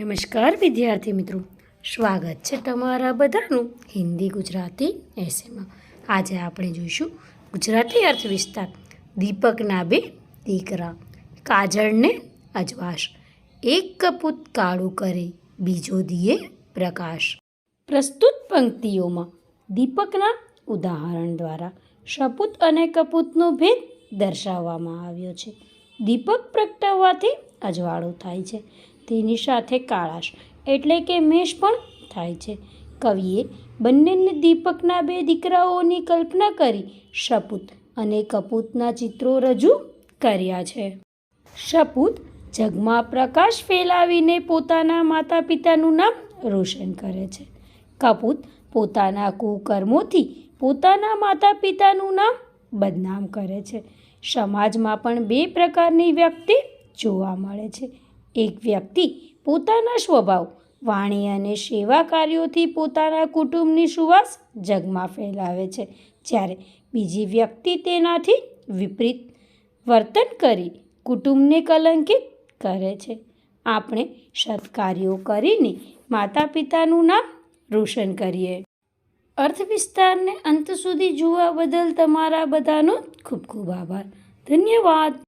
નમસ્કાર, વિદ્યાર્થી મિત્રો. સ્વાગત છે તમારા બધાનું હિન્દી ગુજરાતી એસેમાં આજે આપણે જોઈશું ગુજરાતી અર્થવિસ્તાર. દીપકના બે દીકરા, કાજળને અજવાશ. એક કપૂત કાળું કરે, બીજો દિયે પ્રકાશ. પ્રસ્તુત પંક્તિઓમાં દીપકના ઉદાહરણ દ્વારા શપૂત અને કપૂતનો ભેદ દર્શાવવામાં આવ્યો છે. દીપક પ્રગટાવવાથી અજવાળું થાય છે. તેની સાથે કાળાશ એટલે કે મેષ પણ થાય છે. કવિએ બંનેને દીપકના બે દીકરાઓની કલ્પના કરી શપૂત અને કપૂતના ચિત્રો રજૂ કર્યા છે. શપૂત જગમાં પ્રકાશ ફેલાવીને પોતાના માતા પિતાનું નામ રોશન કરે છે. કપૂત પોતાના કુકર્મોથી પોતાના માતા પિતાનું નામ બદનામ કરે છે. સમાજમાં પણ બે પ્રકારની વ્યક્તિ જોવા મળે છે. એક વ્યક્તિ પોતાના સ્વભાવ, વાણી અને સેવા કાર્યોથી પોતાના કુટુંબની સુવાસ જગમાં ફેલાવે છે. જ્યારે બીજી વ્યક્તિ તેનાથી વિપરીત વર્તન કરી કુટુંબને કલંકિત કરે છે. આપણે સત્કાર્યો કરીને માતા પિતાનું નામ રોશન કરીએ. અર્થ વિસ્તારને અંત સુધી જોવા બદલ તમારા બધાનો ખૂબ ખૂબ આભાર. ધન્યવાદ.